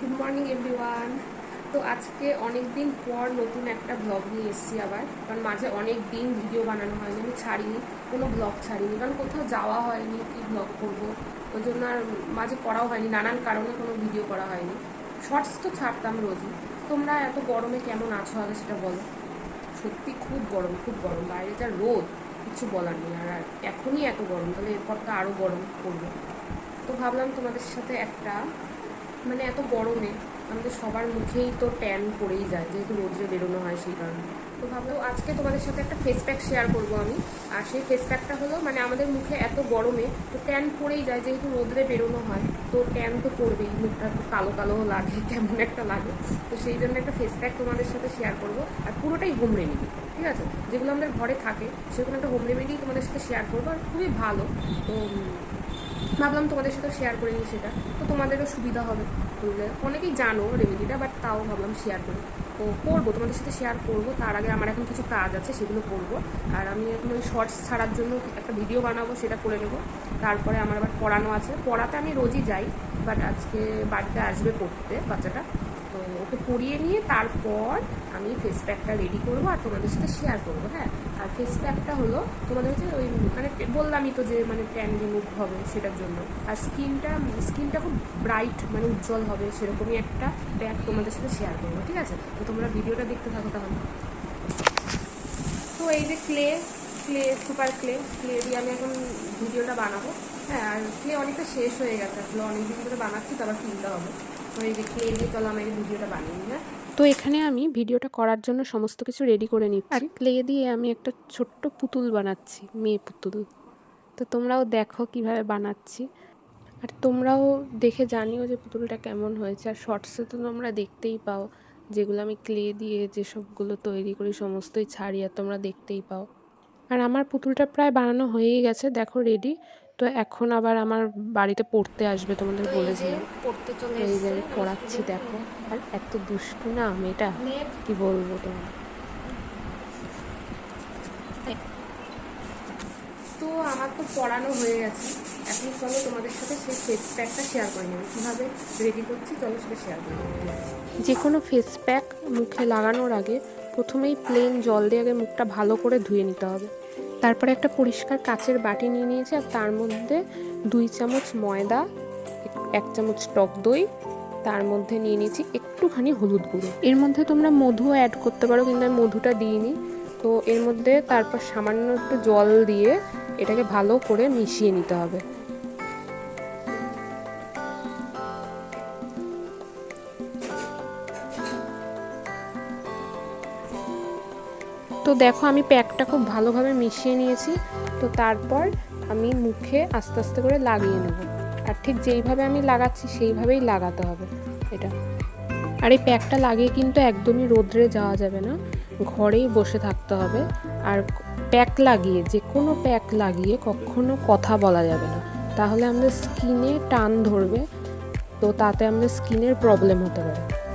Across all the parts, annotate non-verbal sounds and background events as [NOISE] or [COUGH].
Good morning everyone তো আজকে অনেক দিন পর নতুন একটা ব্লগ নিয়ে এসেছি আবার। কারণ মাঝে অনেক দিন ভিডিও বানানো হয়নি, আমি ছাড়িনি, কোনো ব্লগ ছাড়িনি। কারণ কোথাও যাওয়া হয়নি, কি ব্লগ করব? ওই জন্য আর মাঝে করাও হয়নি, নানান কারণে কোনো ভিডিও করা হয়নি। শর্টস তো ছাড়তাম রোজই। তোমরা এত গরমে কেমন আছো আগে সেটা বলো? সত্যি খুব গরম খুব গরম। বাইরে যা রোদ, কিছু বলার নেই। আর আর এখনই এত গরম, তাহলে এরপর তো আরও গরম পড়বে। তো ভাবলাম তোমাদের সাথে একটা মানে এত গরমে আমাদের সবার মুখেই তো ট্যান পড়েই যায়, যেহেতু রোদ্রে বেরোনো হয় সেই কারণে। তো ভাবলাম আজকে তোমাদের সাথে একটা ফেস প্যাক শেয়ার করব আমি। আর সেই ফেস প্যাকটা হলো মানে আমাদের মুখে এত গরমে তো ট্যান পড়েই যায়, যেহেতু রোদ্রে বেরোনো হয়, তো ট্যান তো পড়বেই, মুখটা একটু কালো কালো লাগে, [LAUGHS] কেমন একটা লাগে। তো সেই জন্য একটা ফেস প্যাক তোমাদের সাথে শেয়ার করব, আর পুরোটাই হোম রেমেডি ঠিক আছে? যেগুলো আমাদের ঘরে থাকে, সেগুলো একটা হোম রেমেডি তোমাদের সাথে শেয়ার করব, আর খুবই ভালো। তো ভাবলাম তোমাদের সাথে শেয়ার করে নিই সেটা। তো তোমাদেরও সুবিধা হবে অনেকেই জানো রেমেডিটা বাট তাও ভাবলাম শেয়ার করি। তো করব, তোমাদের সাথে শেয়ার করব। তার আগে আমার এখন কিছু কাজ আছে, সেগুলো করব। আর আমি এখন ওই শর্টস ছাড়ার জন্য একটা ভিডিও বানাবো, সেটা করে নেব। তারপরে আমার আবার পড়ানো আছে। পড়াতে আমি রোজই যাই বাট আজকে বাড়িতে আসবে পড়তে বাচ্চাটা। তো পড়িয়ে নিয়ে তারপর আমি ফেস প্যাকটা রেডি করব আর তোমাদের সাথে শেয়ার করব হ্যাঁ? আর ফেস প্যাকটা হলো তোমাদের হচ্ছে ওই মানে বললামই তো যে মানে ট্যান রিমুভ হবে সেটার জন্য। আর স্কিনটা স্কিনটা খুব ব্রাইট মানে উজ্জ্বল হবে সেরকমই একটা প্যাক তোমাদের সাথে শেয়ার করব, ঠিক আছে? তো তোমরা ভিডিওটা দেখতে থাকো তাহলে। তো এই যে clay clay super clay clay দিয়ে আমি এখন ভিডিওটা বানাবো। হ্যাঁ আর ক্লে অনেকটা শেষ হয়ে গেছে। আসলে অনেক দিন ধরে বানাচ্ছি তো আবার কিনতে হবে। তো এই যে ক্লে দিয়ে চলো আমি ভিডিওটা বানিয়ে হ্যাঁ? তো এখানে আমি ভিডিওটা করার জন্য সমস্ত কিছু রেডি করে নিচ্ছি। আর ক্লে দিয়ে আমি একটা ছোট্ট পুতুল বানাচ্ছি মেয়ে পুতুল। তো তোমরাও দেখো কীভাবে বানাচ্ছি। আর তোমরাও দেখে জানিও যে পুতুলটা কেমন হয়েছে। আর শর্টসে তো তোমরা দেখতেই পাও যেগুলো আমি ক্লে দিয়ে যেসবগুলো তৈরি করি সমস্তই ছাড়ি আর তোমরা দেখতেই পাও। আর আমার পুতুলটা প্রায় বানানো হয়েই গেছে দেখো রেডি তো এখন আবার আমার বাড়িতে পড়তে আসবে তোমাদের বলেছিলাম। পড়তে চলে এই যে পড়াচ্ছি দেখো। আর এত দুষ্টু না মেয়েটা মেয়ে কি বলব তোমার? তো আমার তো পড়ানো হয়ে গেছে। এখন চলো তোমাদের সাথে সেই ফেস প্যাকটা শেয়ার করে নেব। কীভাবে রেডি করছি চলো সেটা শেয়ার করে যে কোনো ফেস প্যাক মুখে লাগানোর আগে প্রথমেই প্লেন জল দিয়ে আগে মুখটা ভালো করে ধুয়ে নিতে হবে। তারপরে একটা পরিষ্কার কাচের বাটি নিয়ে নিয়েছি আর তার মধ্যে দুই চামচ ময়দা, এক- চামচ টক দই, তার মধ্যে নিয়ে নিয়েছি একটুখানি হলুদ গুঁড়ো। এর মধ্যে তোমরা মধু অ্যাড করতে পারো কিন্তু আমি মধুটা দিইনি। তো এর মধ্যে তারপর সামান্য একটু জল দিয়ে এটাকে ভালো করে মিশিয়ে নিতে হবে। তো দেখো আমি প্যাকটা খুব ভালোভাবে মিশিয়ে নিয়েছি। তো তারপর আমি মুখে আস্তে আস্তে করে লাগিয়ে নেব। আর ঠিক যেইভাবে আমি লাগাচ্ছি সেইভাবেই লাগাতে হবে। এটা। আর এই প্যাকটা লাগিয়ে কিন্তু একদমই রোদ্রে যাওয়া যাবে না। ঘরেই বসে থাকতে হবে। আর প্যাক লাগিয়ে যে কোনো প্যাক লাগিয়ে কখনো কথা বলা যাবে না। তাহলে আমাদের স্কিনে টান ধরবে। তো তাতে আমাদের স্কিনের প্রবলেম হতে পারে।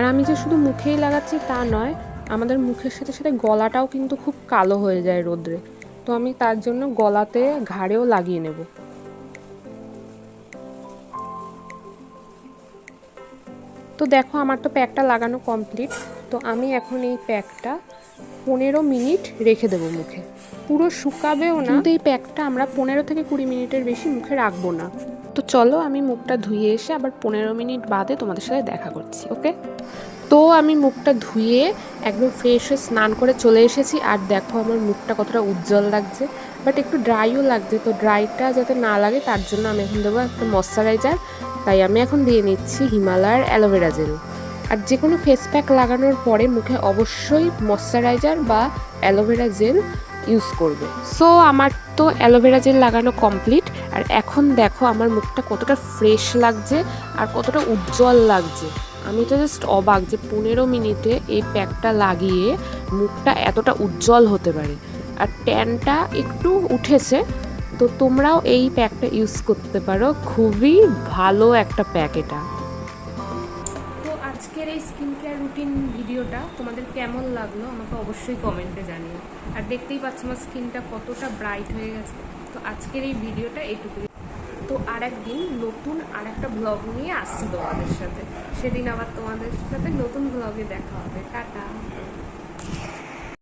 আর আমি যে শুধু মুখেই লাগাচ্ছি তা নয়, আমাদের মুখের সাথে সাথে গলাটাও কিন্তু খুব কালো হয়ে যায় রোদ্রে। তো আমি তার জন্য গলাতে ঘাড়েও লাগিয়ে নেব। তো দেখো আমার তো প্যাকটা লাগানো কমপ্লিট। তো আমি এখন এই প্যাকটা পনেরো মিনিট রেখে দেবো মুখে। পুরো শুকাবেও না। কিন্তু এই প্যাকটা আমরা পনেরো থেকে কুড়ি মিনিটের বেশি মুখে রাখব না। তো চলো আমি মুখটা ধুয়ে এসে আবার পনেরো মিনিট বাদে তোমাদের সাথে দেখা করছি, ওকে? তো আমি মুখটা ধুয়ে একদম ফ্রেশ হয়ে স্নান করে চলে এসেছি। আর দেখো আমার মুখটা কতটা উজ্জ্বল লাগছে। বাট একটু ড্রাইও লাগছে, তো ড্রাইটা যাতে না লাগে তার জন্য আমি এখন দেবো একটা ময়শ্চারাইজার তাই আমি এখন দিয়ে নিচ্ছি হিমালয়ার অ্যালোভেরা জেল। আর যে কোনো ফেস প্যাক লাগানোর পরে মুখে অবশ্যই ময়শ্চারাইজার বা অ্যালোভেরা জেল ইউজ করবে। সো আমার তো অ্যালোভেরা জেল লাগানো কমপ্লিট আর এখন দেখো আমার মুখটা কতটা ফ্রেশ লাগছে আর কতটা উজ্জ্বল লাগছে। আমি তো জাস্ট অবাক যে পনেরো মিনিটে এই প্যাকটা লাগিয়ে মুখটা এতটা উজ্জ্বল হতে পারে। আর ট্যানটা একটু উঠেছে, তো তোমরাও এই প্যাকটা ইউজ করতে পারো। খুবই ভালো একটা প্যাক এটা। আজকের এই স্কিন কেয়ার রুটিন ভিডিওটা তোমাদের কেমন লাগল আমাকে অবশ্যই কমেন্টে জানিও। আর দেখতেই পাচ্ছ আমার স্কিনটা কতটা ব্রাইট হয়ে গেছে। তো আজকের এই ভিডিওটা এইটুকুই তো আর একদিন নতুন আর একটা ব্লগ নিয়ে আসছি তোমাদের সাথে। সেদিন আবার তোমাদের সাথে নতুন ব্লগে দেখা হবে। টাটা।